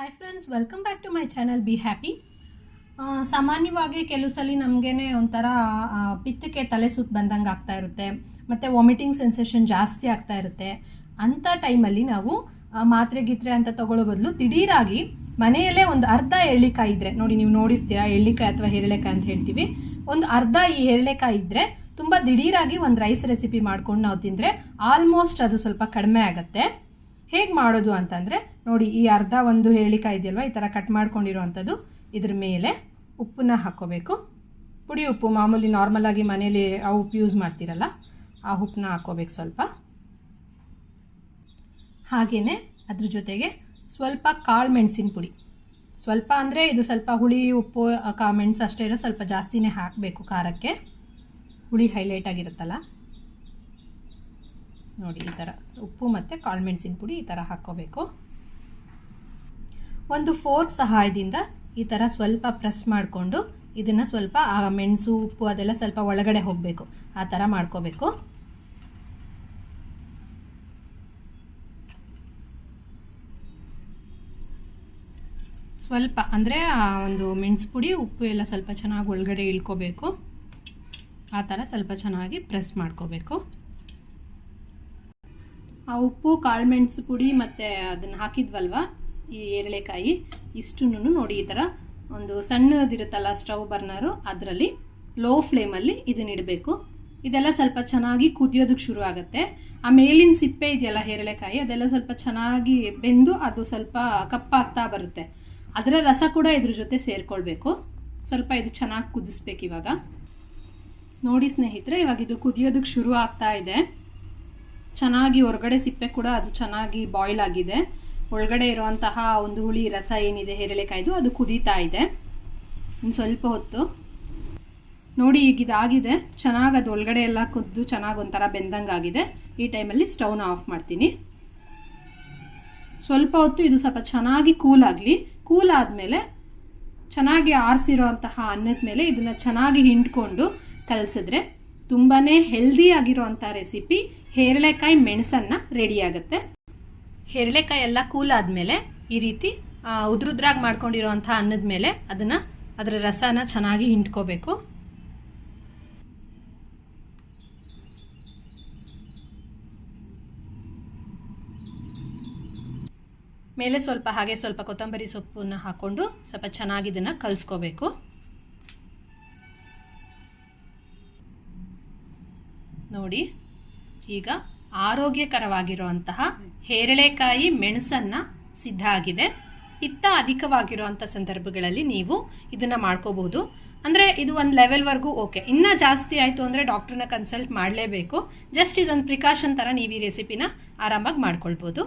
Hi friends welcome back to my channel be happy ಸಾಮಾನ್ಯವಾಗಿ ಕೆಲವು ಸಲ ನಮಗೇನೆ ಒಂಥರ ಪಿತ್ತಕ್ಕೆ ತಲೆ ಸುತ್ತ ಬಂದಂಗೆ ಆಗ್ತಾ ಇರುತ್ತೆ. ಮತ್ತು ವಾಮಿಟಿಂಗ್ ಸೆನ್ಸೇಷನ್ ಜಾಸ್ತಿ ಆಗ್ತಾ ಇರುತ್ತೆ. ಅಂಥ ಟೈಮಲ್ಲಿ ನಾವು ಮಾತ್ರೆ ಗಿತ್ರೆ ಅಂತ ತಗೊಳ್ಳೋ ಬದಲು ದಿಢೀರಾಗಿ ಮನೆಯಲ್ಲೇ ಒಂದು ಅರ್ಧ ಎಳ್ಳಿಕಾಯಿ ಇದ್ರೆ, ನೋಡಿ ನೀವು ನೋಡಿರ್ತೀರಾ ಎಳ್ಳಿಕಾಯಿ ಅಥವಾ ಹೇರಳೆಕಾಯಿ ಅಂತ ಹೇಳ್ತೀವಿ. ಒಂದು ಅರ್ಧ ಈ ಹೇರಳೆಕಾಯಿ ಇದ್ರೆ ತುಂಬ ದಿಢೀರಾಗಿ ಒಂದು ರೈಸ್ ರೆಸಿಪಿ ಮಾಡ್ಕೊಂಡು ನಾವು ತಿಂದರೆ ಆಲ್ಮೋಸ್ಟ್ ಅದು ಸ್ವಲ್ಪ ಕಡಿಮೆ ಆಗುತ್ತೆ. ಹೇಗೆ ಮಾಡೋದು ಅಂತಂದರೆ, ನೋಡಿ ಈ ಅರ್ಧ ಒಂದು ಹೇಳಿಕಾಯಿ ಇದೆಯಲ್ವ, ಈ ಥರ ಕಟ್ ಮಾಡ್ಕೊಂಡಿರೋವಂಥದ್ದು, ಇದ್ರ ಮೇಲೆ ಉಪ್ಪನ್ನ ಹಾಕ್ಕೋಬೇಕು ಪುಡಿ ಉಪ್ಪು, ಮಾಮೂಲಿ ನಾರ್ಮಲ್ ಆಗಿ ಮನೇಲಿ ಆ ಉಪ್ಪು ಯೂಸ್ ಮಾಡ್ತೀರಲ್ಲ, ಆ ಉಪ್ಪನ್ನ ಹಾಕ್ಕೋಬೇಕು ಸ್ವಲ್ಪ. ಹಾಗೆಯೇ ಅದ್ರ ಜೊತೆಗೆ ಸ್ವಲ್ಪ ಕಾಳು ಮೆಣಸಿನ ಪುಡಿ. ಸ್ವಲ್ಪ ಅಂದರೆ ಇದು ಸ್ವಲ್ಪ ಹುಳಿ, ಉಪ್ಪು ಕಾ ಮೆಣಸು ಅಷ್ಟೇ ಇರೋ ಸ್ವಲ್ಪ ಜಾಸ್ತಿನೇ ಹಾಕಬೇಕು ಖಾರಕ್ಕೆ. ಹುಳಿ ಹೈಲೈಟ್ ಆಗಿರುತ್ತಲ್ಲ. ನೋಡಿ, ಈ ಥರ ಉಪ್ಪು ಮತ್ತು ಕಾಳು ಮೆಣಸಿನ ಪುಡಿ ಈ ಥರ ಹಾಕ್ಕೋಬೇಕು ಒಂದು ಫೋರ್ಕ್ ಸಹಾಯದಿಂದ ಈ ಥರ ಸ್ವಲ್ಪ ಪ್ರೆಸ್ ಮಾಡಿಕೊಂಡು ಇದನ್ನು ಸ್ವಲ್ಪ, ಆ ಮೆಣಸು, ಉಪ್ಪು ಅದೆಲ್ಲ ಸ್ವಲ್ಪ ಒಳಗಡೆ ಹೋಗಬೇಕು. ಆ ಥರ ಮಾಡ್ಕೋಬೇಕು. ಸ್ವಲ್ಪ ಅಂದರೆ ಒಂದು ಮೆಣಸು ಪುಡಿ, ಉಪ್ಪು ಎಲ್ಲ ಸ್ವಲ್ಪ ಚೆನ್ನಾಗಿ ಒಳಗಡೆ ಇಳ್ಕೋಬೇಕು. ಆ ಥರ ಸ್ವಲ್ಪ ಚೆನ್ನಾಗಿ ಪ್ರೆಸ್ ಮಾಡ್ಕೋಬೇಕು. ಆ ಉಪ್ಪು ಕಾಳುಮೆಣಸು ಪುಡಿ ಮತ್ತು ಅದನ್ನು ಹಾಕಿದ್ವಲ್ವ? ಈ ಏರಳೆಕಾಯಿ ಇಷ್ಟನ್ನು ನೋಡಿ ಈ ಥರ ಒಂದು ಸಣ್ಣದಿರುತ್ತಲ್ಲ ಸ್ಟವ್ ಬರ್ನರು, ಅದರಲ್ಲಿ ಲೋ ಫ್ಲೇಮಲ್ಲಿ ಇದನ್ನ ಇಡಬೇಕು. ಇದೆಲ್ಲ ಸ್ವಲ್ಪ ಚೆನ್ನಾಗಿ ಕುದಿಯೋದಕ್ಕೆ ಶುರು ಆಗುತ್ತೆ. ಆ ಮೇಲಿನ ಸಿಪ್ಪೆ ಇದೆಯಲ್ಲ ಹೇರಳೆಕಾಯಿ, ಅದೆಲ್ಲ ಸ್ವಲ್ಪ ಚೆನ್ನಾಗಿ ಬೆಂದು ಅದು ಸ್ವಲ್ಪ ಕಪ್ಪಾಗ್ತಾ ಬರುತ್ತೆ. ಅದರ ರಸ ಕೂಡ ಇದ್ರ ಜೊತೆ ಸೇರಿಕೊಳ್ಬೇಕು. ಸ್ವಲ್ಪ ಇದು ಚೆನ್ನಾಗಿ ಕುದಿಸ್ಬೇಕು ಇವಾಗ. ನೋಡಿ ಸ್ನೇಹಿತರೆ, ಇವಾಗ ಇದು ಕುದಿಯೋದಕ್ಕೆ ಶುರು ಆಗ್ತಾ ಇದೆ. ಚೆನ್ನಾಗಿ ಹೊರಗಡೆ ಸಿಪ್ಪೆ ಕೂಡ ಅದು ಚೆನ್ನಾಗಿ ಬಾಯ್ಲ್ ಆಗಿದೆ. ಒಳಗಡೆ ಇರುವಂತಹ ಒಂದು ಹುಳಿ ರಸ ಏನಿದೆ, ಹೇರಳೆಕಾಯ್ದು, ಅದು ಕುದೀತಾ ಇದೆ. ಇನ್ನು ಸ್ವಲ್ಪ ಹೊತ್ತು. ನೋಡಿ ಈಗ ಇದಾಗಿದೆ. ಚೆನ್ನಾಗಿ ಅದು ಒಳಗಡೆ ಎಲ್ಲ ಕುದ್ದು ಚೆನ್ನಾಗಿ ಒಂಥರ ಬೆಂದಂಗಾಗಿದೆ. ಈ ಟೈಮಲ್ಲಿ ಸ್ಟೌನ್ ಆಫ್ ಮಾಡ್ತೀನಿ. ಸ್ವಲ್ಪ ಹೊತ್ತು ಇದು ಸ್ವಲ್ಪ ಚೆನ್ನಾಗಿ ಕೂಲ್ ಆಗಲಿ. ಕೂಲ್ ಆದಮೇಲೆ ಚೆನ್ನಾಗಿ ಆರಿಸಿರೋಂತಹ ಅನ್ನದ ಮೇಲೆ ಇದನ್ನು ಚೆನ್ನಾಗಿ ಹಿಂಡ್ಕೊಂಡು ಕಲಸಿದ್ರೆ ತುಂಬಾ ಹೆಲ್ದಿ ಆಗಿರುವಂತ ರೆಸಿಪಿ ಹೇರಳೆಕಾಯಿ ಮೆಣಸನ್ನು ರೆಡಿ ಆಗುತ್ತೆ. ಹೇರಳೆಕಾಯಿ ಎಲ್ಲ ಕೂಲ್ ಆದ್ಮೇಲೆ ಈ ರೀತಿ ಉದ್ರುದ್ರಾಗಿ ಮಾಡ್ಕೊಂಡಿರೋಂಥ ಅನ್ನದ ಮೇಲೆ ಅದನ್ನು ಅದರ ರಸನ ಚೆನ್ನಾಗಿ ಹಿಂಡ್ಕೋಬೇಕು. ಮೇಲೆ ಸ್ವಲ್ಪ ಹಾಗೆ ಸ್ವಲ್ಪ ಕೊತ್ತಂಬರಿ ಸೊಪ್ಪನ್ನ ಹಾಕೊಂಡು ಸ್ವಲ್ಪ ಚೆನ್ನಾಗಿ ಇದನ್ನು ಕಲಿಸ್ಕೋಬೇಕು. ನೋಡಿ. ಈಗ ಆರೋಗ್ಯಕರವಾಗಿರುವಂತಹ ಹೇರಳೆಕಾಯಿ ಮೆಣಸನ್ನ ಸಿದ್ಧ ಆಗಿದೆ. ಪಿತ್ತ ಅಧಿಕವಾಗಿರುವಂಥ ಸಂದರ್ಭಗಳಲ್ಲಿ ನೀವು ಇದನ್ನು ಮಾಡ್ಕೋಬಹುದು. ಅಂದರೆ ಇದು ಒಂದು ಲೆವೆಲ್ವರೆಗೂ ಓಕೆ ಇನ್ನೂ ಜಾಸ್ತಿ ಆಯಿತು ಅಂದರೆ ಡಾಕ್ಟ್ರನ್ನ ಕನ್ಸಲ್ಟ್ ಮಾಡಲೇಬೇಕು. ಜಸ್ಟ್ ಇದೊಂದು ಪ್ರಿಕಾಷನ್ ಥರ ನೀವು ಈ ರೆಸಿಪಿನ ಆರಾಮಾಗಿ ಮಾಡ್ಕೊಳ್ಬೋದು.